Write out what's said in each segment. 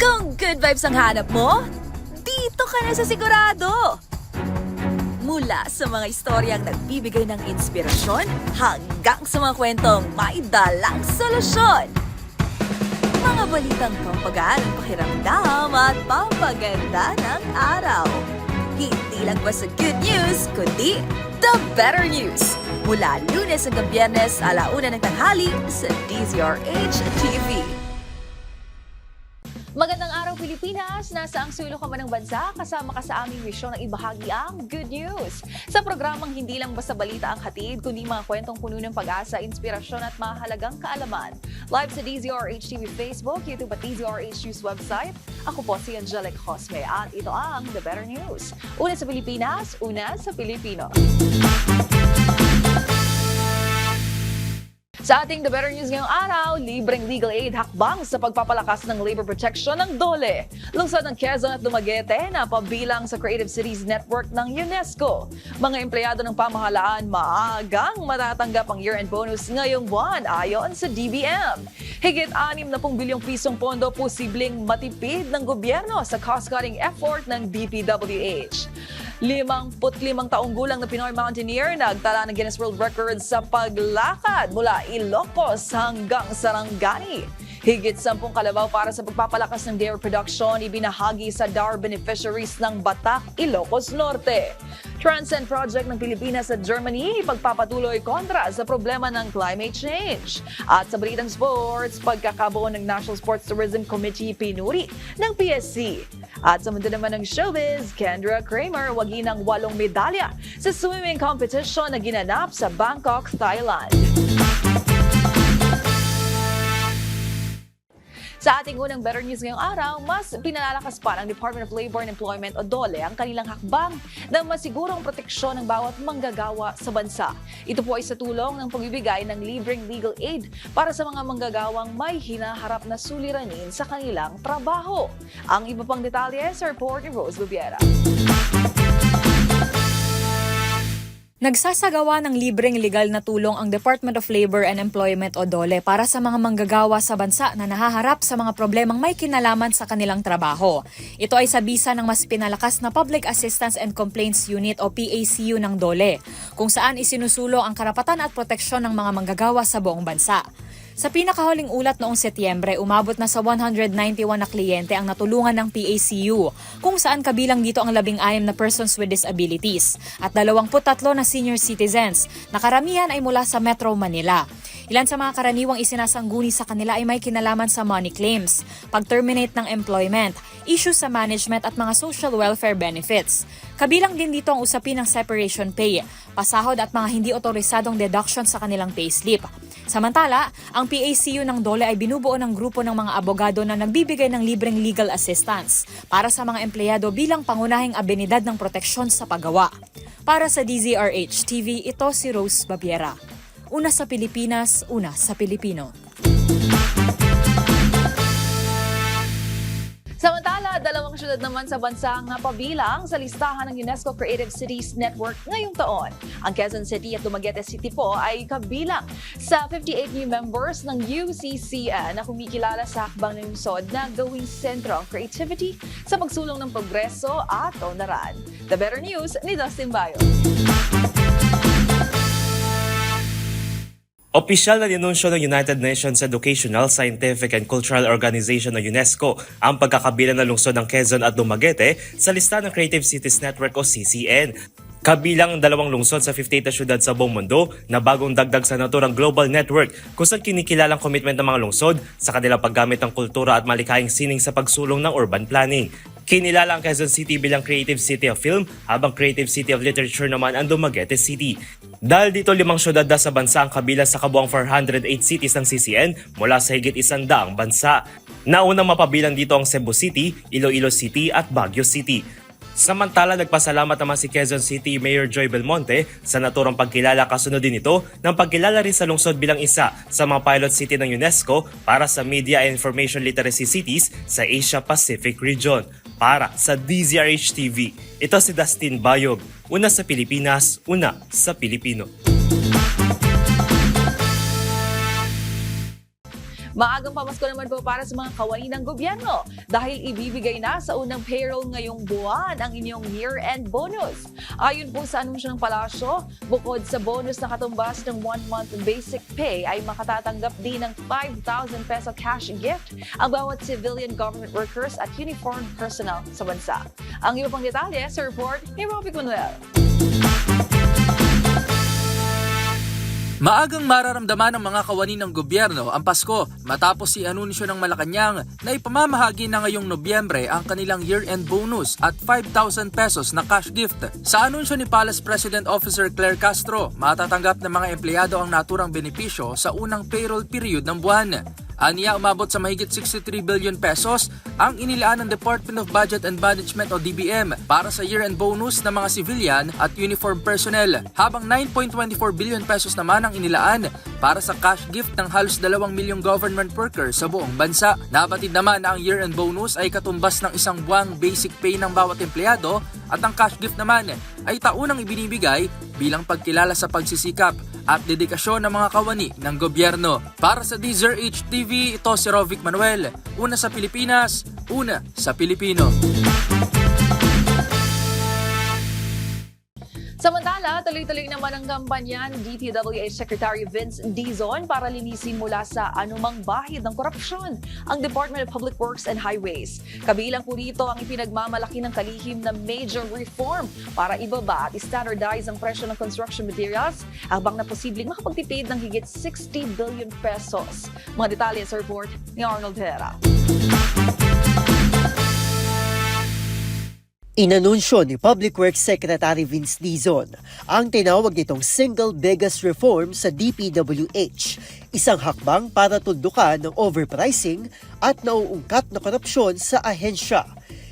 Kung good vibes ang hanap mo, dito ka na sa sigurado! Mula sa mga istoryang nagbibigay ng inspirasyon hanggang sa mga kwentong may dalang solusyon. Mga balitang pampagaan pakiramdam at pampaganda ng araw. Hindi lang basta good news, kundi the better news. Mula lunes hanggang biyernes, alauna ng tanghali sa DZRH TV. Magandang araw Pilipinas! Nasa ang sulok ka man ng bansa, kasama ka sa aming misyon na ibahagi ang good news. Sa programang hindi lang basta balita ang hatid, kundi mga kwentong puno ng pag-asa, inspirasyon at mahalagang kaalaman. Live sa DZRH TV Facebook, YouTube at DZRH News website, ako po si Angelic Cosme at ito ang The Better News. Una sa Pilipinas, una sa Pilipino. Sa ating The Better News ngayong araw, libreng legal aid hakbang sa pagpapalakas ng labor protection ng DOLE. Lungsod ng Quezon at Dumaguete na pabilang sa Creative Cities Network ng UNESCO. Mga empleyado ng pamahalaan maagang matatanggap ang year-end bonus ngayong buwan ayon sa DBM. Higit 60 bilyong pisong pondo posibleng matipid ng gobyerno sa cost-cutting effort ng DPWH. Limang putlimang taong gulang na Pinoy mountaineer nagtala ng Guinness World Records sa paglakad mula Ilocos hanggang Sarangani. Higit sampung kalabaw para sa pagpapalakas ng dairy production ibinahagi sa DAR beneficiaries ng Batak, Ilocos Norte. Transcend Project ng Pilipinas at Germany pagpapatuloy kontra sa problema ng climate change. At sa Balitang Sports, pagkakabuo ng National Sports Tourism Committee pinuri ng PSC. At sa mundo naman ng showbiz, Kendra Kramer wagi ng walong medalya sa swimming competition na ginanap sa Bangkok, Thailand. Sa ating unang Better News ngayong araw, mas pinalalakas pa ng Department of Labor and Employment o DOLE ang kanilang hakbang na masigurong proteksyon ng bawat manggagawa sa bansa. Ito po ay sa tulong ng pagbibigay ng libreng legal aid para sa mga manggagawang may hinaharap na suliranin sa kanilang trabaho. Ang iba pang detalye sa report ni Rose Lubiera. Nagsasagawa ng libreng legal na tulong ang Department of Labor and Employment o DOLE para sa mga manggagawa sa bansa na nahaharap sa mga problemang may kinalaman sa kanilang trabaho. Ito ay sa bisa ng mas pinalakas na Public Assistance and Complaints Unit o PACU ng DOLE, kung saan isinusulong ang karapatan at proteksyon ng mga manggagawa sa buong bansa. Sa pinakahuling ulat noong Setyembre, umabot na sa 191 na kliyente ang natulungan ng PACU, kung saan kabilang dito ang labing ayam na persons with disabilities at 23 na senior citizens, na karamihan ay mula sa Metro Manila. Ilan sa mga karaniwang isinasangguni sa kanila ay may kinalaman sa money claims, pag-terminate ng employment, issues sa management at mga social welfare benefits. Kabilang din dito ang usapin ng separation pay, pasahod at mga hindi otorisadong deduction sa kanilang payslip. Samantala, ang PACU ng DOLE ay binubuo ng grupo ng mga abogado na nagbibigay ng libreng legal assistance para sa mga empleyado bilang pangunahing abilidad ng proteksyon sa paggawa. Para sa DZRH TV, ito si Rose Babiera. Una sa Pilipinas, una sa Pilipino. Samantala, dalawang syudad naman sa bansa ang napabilang sa listahan ng UNESCO Creative Cities Network ngayong taon. Ang Quezon City at Dumaguete City po ay kabilang sa 58 new members ng UCCN na kumikilala sa hakbang ng lungsod na gawing sentro ang creativity sa pagsulong ng progreso at ondaran. The Better News ni Dustin Bayo. Opisyal na ninunsyo ng United Nations Educational, Scientific and Cultural Organization ng UNESCO ang pagkakabilang ng lungsod ng Quezon at Dumaguete sa lista ng Creative Cities Network o CCN. Kabilang ang dalawang lungsod sa 58 na syudad sa buong mundo na bagong dagdag sa naturang global network kung saan kinikilalang commitment ng mga lungsod sa kanilang paggamit ng kultura at malikhaing sining sa pagsulong ng urban planning. Kinilala ang Quezon City bilang Creative City of Film habang Creative City of Literature naman ang Dumaguete City. Dahil dito limang syudad na sa bansa ang kabilang sa kabuang 408 cities ng CCN mula sa higit isandaang bansa. Naunang mapabilang dito ang Cebu City, Iloilo City at Baguio City. Samantala, nagpasalamat naman si Quezon City Mayor Joy Belmonte sa naturang pagkilala kasunod din ito ng pagkilala rin sa lungsod bilang isa sa mga pilot city ng UNESCO para sa Media and Information Literacy Cities sa Asia Pacific Region. Para sa DZRH TV, ito si Dustin Bayog, una sa Pilipinas, una sa Pilipino. Maagang pamasko naman po para sa mga kawani ng gobyerno dahil ibibigay na sa unang payroll ngayong buwan ang inyong year-end bonus. Ayon po sa anunsyo ng palasyo, bukod sa bonus na katumbas ng one-month basic pay ay makatatanggap din ng 5,000 peso cash gift ang bawat civilian government workers at uniformed personnel sa bansa. Ang iba pang detalye sa report ni Robbie Manuel. Maagang mararamdaman ng mga kawani ng gobyerno ang Pasko matapos si anunsyo ng Malacanang na ipamamahagi na ngayong Nobyembre ang kanilang year-end bonus at 5,000 pesos na cash gift. Sa anunsyo ni Palace President Officer Claire Castro, matatanggap ng mga empleyado ang naturang benepisyo sa unang payroll period ng buwan. Aniya umabot sa mahigit 63 billion pesos ang inilaan ng Department of Budget and Management o DBM para sa year-end bonus ng mga civilian at uniform personnel, habang 9.24 billion pesos naman ang inilaan para sa cash gift ng halos 2 milyong government workers sa buong bansa. Nabatid naman na ang year-end bonus ay katumbas ng isang buwang basic pay ng bawat empleyado at ang cash gift naman ay taunang ibinibigay bilang pagkilala sa pagsisikap at dedikasyon ng mga kawani ng gobyerno. Para sa DZRH TV, ito si Rovic Manuel. Una sa Pilipinas, una sa Pilipino. Tuloy-tuloy naman ang kampanya ni DPWH Secretary Vince Dizon para linisin mula sa anumang bahid ng korupsyon ang Department of Public Works and Highways. Kabilang po rito ang ipinagmamalaki ng kalihim na major reform para ibaba at standardize ang presyo ng construction materials habang na posibleng makapagtipid ng higit 60 billion pesos. Mga detalye sa report ni Arnold Herrera. Inanunsyo ni Public Works Secretary Vince Dizon ang tinawag nitong single biggest reform sa DPWH, isang hakbang para tundukan ng overpricing at nauungkat na korupsyon sa ahensya.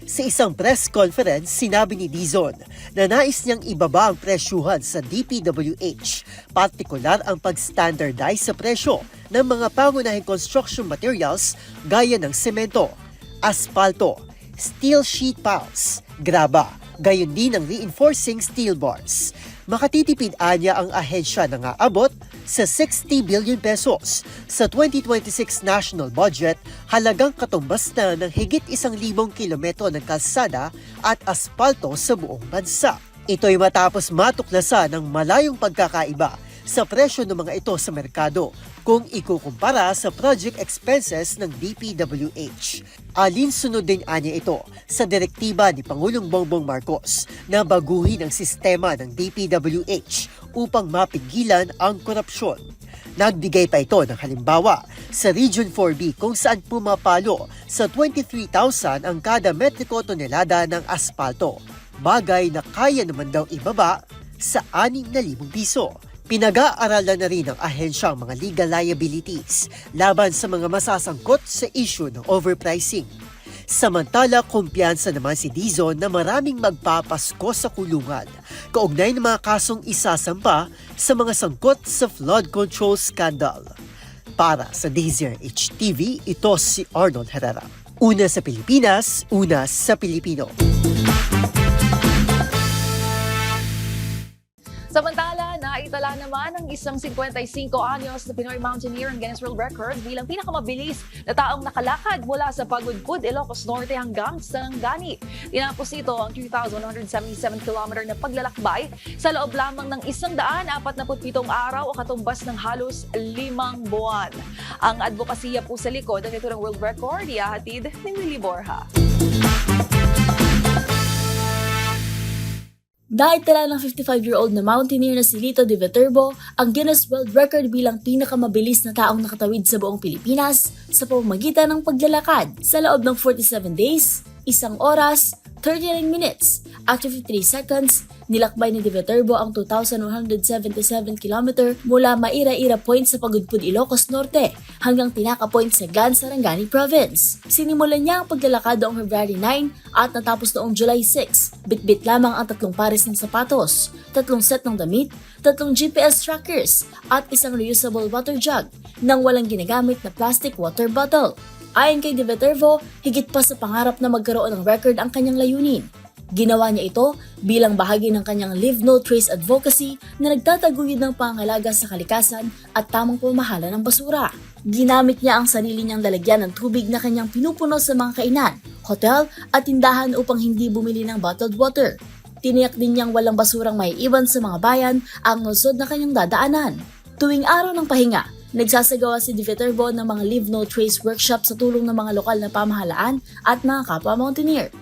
Sa isang press conference, sinabi ni Dizon na nais niyang ibaba ang presyuhan sa DPWH, partikular ang pag-standardize sa presyo ng mga pangunahing construction materials gaya ng semento, aspalto, steel sheet piles, graba, gayon din ang reinforcing steel bars. Makatitipid anya ang ahensya na nga abot sa 60 billion pesos sa 2026 national budget halagang katumbas na ng higit isang libong kilometro ng kalsada at aspalto sa buong bansa. Ito'y matapos matuklasan ng malayong pagkakaiba sa presyo ng mga ito sa merkado kung ikukumpara sa project expenses ng DPWH. Alinsunod din anya ito sa direktiba ni Pangulong Bongbong Marcos na baguhin ang sistema ng DPWH upang mapigilan ang korupsyon. Nagbigay pa ito ng halimbawa sa Region 4B kung saan pumapalo sa 23,000 ang kada metriko tonelada ng aspalto, bagay na kaya naman daw ibaba sa 6,000 piso. Pinag-aaralan na rin ng ahensya ang mga legal liabilities laban sa mga masasangkot sa issue ng overpricing. Samantala, kumpiyansa naman si Dizon na maraming magpapasko sa kulungan kaugnay ng mga kasong isasampa sa mga sangkot sa flood control scandal. Para sa Dazer HTV, ito si Arnold Herrera. Una sa Pilipinas, una sa Pilipino. Samantala, naitala naman ng isang 55 anyos na Pinoy mountaineer ang Guinness World Records bilang pinakamabilis na taong nakalakad mula sa Pagudpud, Ilocos Norte hanggang sa Nangani. Tinapos ito ang 2,177 km na paglalakbay sa loob lamang ng 147 araw o katumbas ng halos limang buwan. Ang advokasya po sa likod ng ito ng World Record, ihahatid ni Willie Borja. Naitala ng 55-year-old na mountaineer na si Lito de Viterbo ang Guinness World Record bilang pinakamabilis na taong nakatawid sa buong Pilipinas sa pamamagitan ng paglalakad. Sa loob ng 47 days, isang oras, 39 minutes at 53 seconds, nilakbay ni De Viterbo ang 2,177 km mula Maira-Ira Point sa Pagudpud, Ilocos Norte hanggang Tinaka Point sa Gan, Sarangani Province. Sinimulan niya ang paglalakad noong February 9 at natapos noong July 6. Bitbit lamang ang tatlong pares ng sapatos, tatlong set ng damit, tatlong GPS trackers at isang reusable water jug nang walang ginagamit na plastic water bottle. Ayon kay De Viterbo, higit pa sa pangarap na magkaroon ng record ang kanyang layunin. Ginawa niya ito bilang bahagi ng kanyang Leave No Trace Advocacy na nagtataguyod ng pangalaga sa kalikasan at tamang pamahala ng basura. Ginamit niya ang sarili niyang lalagyan ng tubig na kanyang pinupuno sa mga kainan, hotel at tindahan upang hindi bumili ng bottled water. Tiniyak din niyang walang basurang maiiwan sa mga bayan ang lungsod na kanyang dadaanan. Tuwing araw ng pahinga, nagsasagawa si Di Viterbo ng mga Leave No Trace workshop sa tulong ng mga lokal na pamahalaan at mga kapwa mountaineer.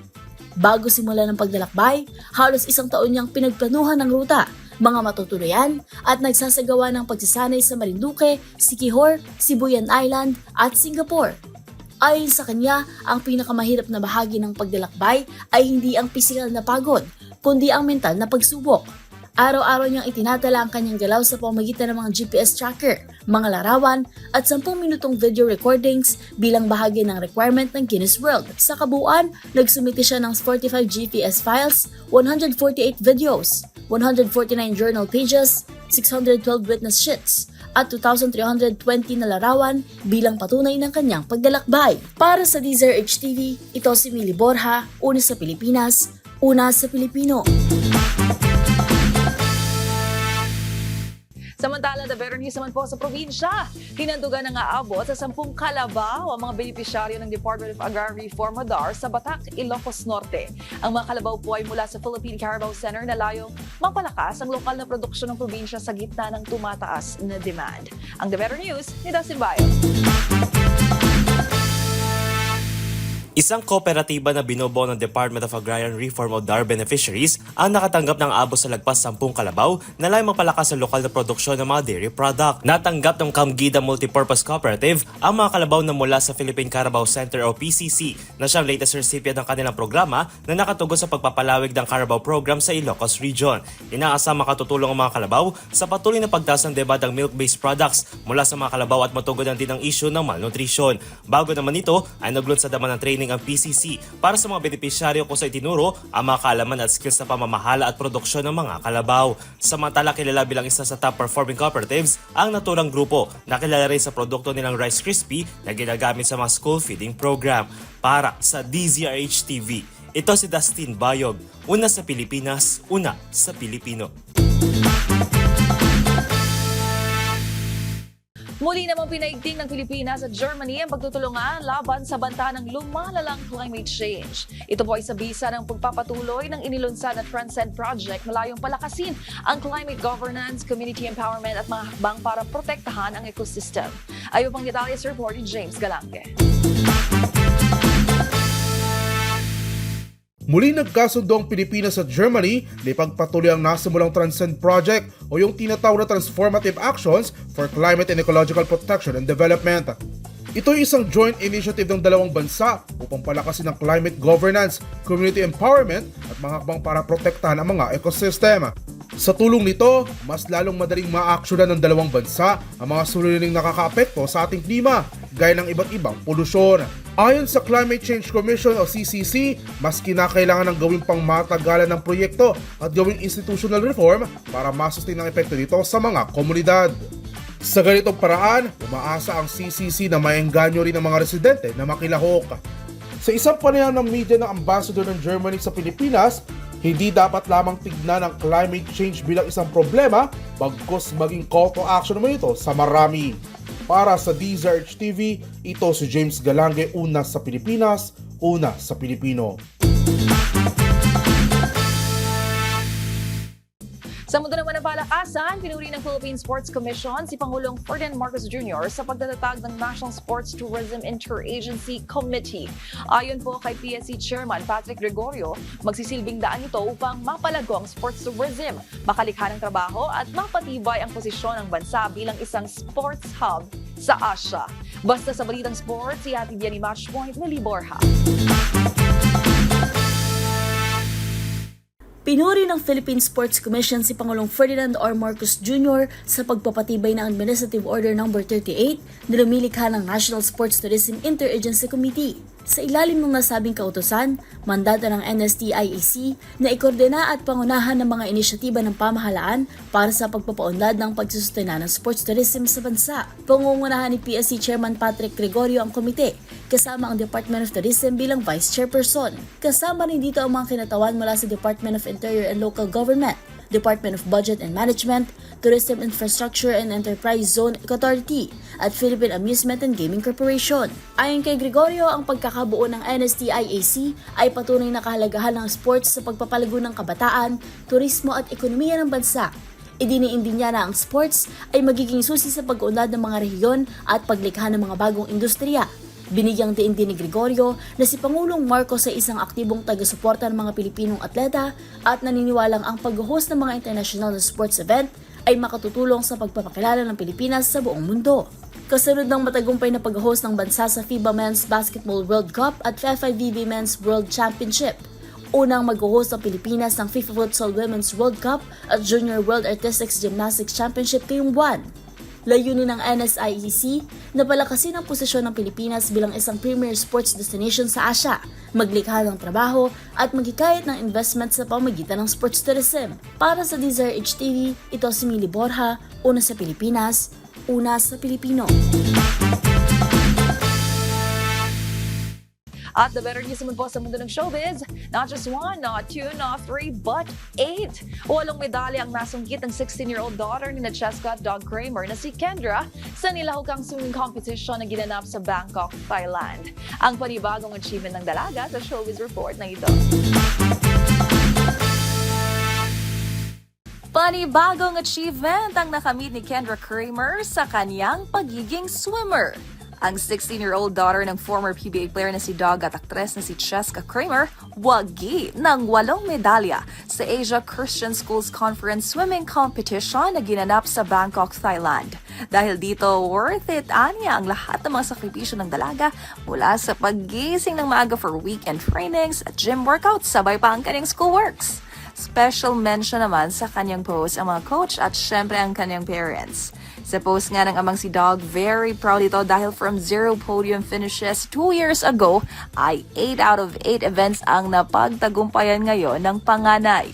Bago simula ng paglalakbay, halos isang taon niyang pinagplanuhan ng ruta, mga matutuloyan at nagsasagawa ng pagsasanay sa Marinduque, Siquijor, Sibuyan Island at Singapore. Ayon sa kanya, ang pinakamahirap na bahagi ng paglalakbay ay hindi ang pisikal na pagod, kundi ang mental na pagsubok. Araw-araw niyang itinatala ang kanyang galaw sa pamamagitan ng mga GPS tracker, mga larawan, at 10 minutong video recordings bilang bahagi ng requirement ng Guinness World. Sa kabuuan, nagsumiti siya ng 45 GPS files, 148 videos, 149 journal pages, 612 witness sheets, at 2,320 na larawan bilang patunay ng kanyang paglalakbay. Para sa Deezer HTV, ito si Mili Borja, una sa Pilipinas, una sa Pilipino. Samantala, the news naman po sa probinsya. Hinandugan na nga abot sa 10 kalabaw ang mga benepisyaryo ng Department of Agrarian Reform o DAR sa Batak, Ilocos Norte. Ang mga kalabaw po ay mula sa Philippine Carabao Center na layong mapalakas ang lokal na produksyon ng probinsya sa gitna ng tumataas na demand. Ang the better news ni Dustin Bayo. Isang kooperatiba na binobo ng Department of Agrarian Reform o DAR beneficiaries ang nakatanggap ng abo sa lagpas 10 kalabaw na layong mapalakas ang lokal na produksyon ng mga dairy product. Natanggap ng Kamgida Multipurpose Cooperative ang mga kalabaw na mula sa Philippine Carabao Center o PCC na siyang latest recipient ng kanilang programa na nakatugon sa pagpapalawig ng Carabao program sa Ilocos Region. Inaasam makatutulong ang mga kalabaw sa patuloy na pagtaas ng debadang milk-based products mula sa mga kalabaw at matugunan din ang issue ng malnutrition. Bago naman ito ay naglunsad naman ng training ang PCC para sa mga benepisyaryo kung sa itinuro ang mga kaalaman at skills na pamamahala at produksyon ng mga kalabaw. Samantala kilala bilang isa sa top performing cooperatives ang naturang grupo na kilala rin sa produkto nilang Rice Krispie na ginagamit sa mga school feeding program. Para sa DZRH TV, ito si Dustin Bayog, una sa Pilipinas, una sa Pilipino. Muli namang pinaigting ng Pilipinas at Germany ang pagtutulungan laban sa banta ng lumalalang climate change. Ito po ay sa bisa ng pagpapatuloy ng inilunsad na Transcend Project na layong palakasin ang climate governance, community empowerment at mga hakbang para protektahan ang ecosystem. Ayon pang detalye sa report ni James Galange. Muli nagkasundo ang Pilipinas at Germany na ipagpatuloy ang nasimulang Transcend Project o yung tinatawag na Transformative Actions for Climate and Ecological Protection and Development. Ito ay isang joint initiative ng dalawang bansa upang palakasin ang climate governance, community empowerment at mga hakbang para protektahan ang mga ekosistema. Sa tulong nito, mas lalong madaling maaksyonan ng dalawang bansa ang mga suliraning nakakaapekto sa ating klima, gaya ng iba't ibang polusyon. Ayon sa Climate Change Commission o CCC, mas kinakailangan ng gawing pangmatagalan ng proyekto at gawing institutional reform para masustain ang epekto nito sa mga komunidad. Sa ganitong paraan, umaasa ang CCC na maengganyo rin ang mga residente na makilahok. Sa isang panayam ng media ng ambassador ng Germany sa Pilipinas, hindi dapat lamang tignan ang climate change bilang isang problema, bagkus maging call to action naman ito sa marami. Para sa DZRH TV, ito si James Galange, una sa Pilipinas, una sa Pilipino. Sa mundo naman ng palakasan, pinuri ng Philippine Sports Commission si Pangulong Ferdinand Marcos Jr. sa pagtatatag ng National Sports Tourism Interagency Committee. Ayon po kay PSC Chairman Patrick Gregorio, magsisilbing daan ito upang mapalago ang sports tourism, makalikha ng trabaho at mapatibay ang posisyon ng bansa bilang isang sports hub sa Asia. Basta sa balitang sports, si Ate Jenny Matchpoint ni Borja. Pinuri ng Philippine Sports Commission si Pangulong Ferdinand R. Marcos Jr. sa pagpapatibay ng Administrative Order No. 38 na lumilikha ng National Sports Tourism Interagency Committee. Sa ilalim ng nasabing kautosan, mandato ng NSTIAC na ikordena at pangunahan ng mga inisyatiba ng pamahalaan para sa pagpapaunlad ng pagsusustena ng sports tourism sa bansa. Pangungunahan ni PSC Chairman Patrick Gregorio ang komite, kasama ang Department of Tourism bilang Vice Chairperson. Kasama rin dito ang mga kinatawan mula sa Department of Interior and Local Government, Department of Budget and Management, Tourism Infrastructure and Enterprise Zone Authority at Philippine Amusement and Gaming Corporation. Ayon kay Gregorio, ang pagkakabuo ng NSTIAC ay patunay na kahalagahan ng sports sa pagpapalago ng kabataan, turismo at ekonomiya ng bansa. Idiniindin niya na ang sports ay magiging susi sa pag-unlad ng mga rehiyon at paglikha ng mga bagong industriya. Binigyang diin din ni Gregorio na si Pangulong Marcos ay isang aktibong taga-suporta ng mga Pilipinong atleta at naniniwalang ang pag-host ng mga international na sports event ay makatutulong sa pagpapakilala ng Pilipinas sa buong mundo. Kasunod ng matagumpay na pag-host ng bansa sa FIBA Men's Basketball World Cup at FIVB Men's World Championship. Unang mag-host ang Pilipinas ng FIFA Futsal Women's World Cup at Junior World Artistics Gymnastics Championship ngayong buwan. Layunin ng NSIEC na palakasin ang posisyon ng Pilipinas bilang isang premier sports destination sa Asia, maglikha ng trabaho at maghikayat ng investment sa pamagitan ng sports tourism. Para sa Desire HTV, ito si Mili Borja, una sa Pilipinas, una sa Pilipino. At the better news naman po sa mundo ng showbiz, not just one, not two, not three, but eight. Walong medalya ang nasungkit ng 16-year-old daughter ni Cheska Dog Kramer na si Kendra sa nilahukang swimming competition na ginanap sa Bangkok, Thailand. Ang panibagong achievement ng dalaga sa showbiz report na ito. Panibagong achievement ang nakamit ni Kendra Kramer sa kanyang pagiging swimmer. Ang 16-year-old daughter ng former PBA player na si Dog at aktres na si Cheska Kramer, wagi ng walong medalya sa Asia Christian Schools Conference Swimming Competition na ginanap sa Bangkok, Thailand. Dahil dito, worth it anya ang lahat ng mga sakripisyo ng dalaga mula sa paggising ng maaga for weekend trainings at gym workouts sabay pa ang kanyang schoolworks. Special mention naman sa kanyang post ang mga coach at syempre ang kanyang parents. Sa post nga ng amang si Dog, very proud ito dahil from zero podium finishes two years ago ay 8 out of 8 events ang napagtagumpayan ngayon ng panganay.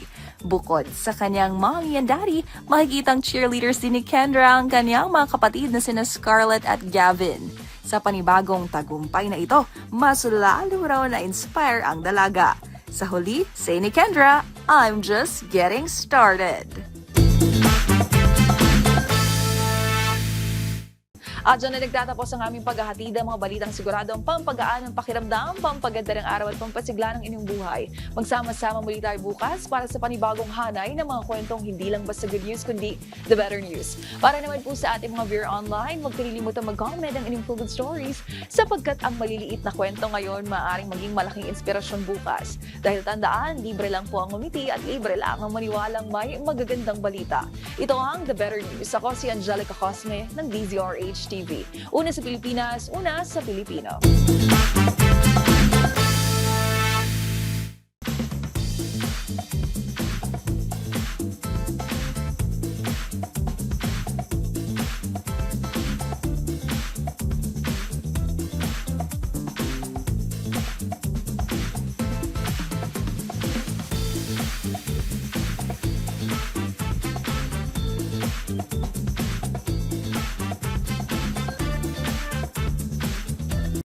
Bukod sa kanyang mommy and daddy, makikitang cheerleaders din ni Kendra ang kanyang mga kapatid na sina Scarlett at Gavin. Sa panibagong tagumpay na ito, mas lalo raw na inspire ang dalaga. Sa huli, say ni Kendra, I'm just getting started. At dyan na nagtatapos ang aming paghahatid ng mga balitang sigurado ang pampagaan ng pakiramdam, pampaganda ng araw at pampasigla ng inyong buhay. Magsama-sama muli tayo bukas para sa panibagong hanay ng mga kwentong hindi lang basta good news kundi the better news. Para naman po sa ating mga viewer online, huwag kalilimutan mag-comment ang inyong good stories sapagkat ang maliliit na kwento ngayon maaaring maging malaking inspirasyon bukas. Dahil tandaan, libre lang po ang umiti at libre lang ang maniwalang may magagandang balita. Ito ang The Better News. Ako si Angelica Cosme ng DZRH TV. Una sa Pilipinas, una sa Pilipino.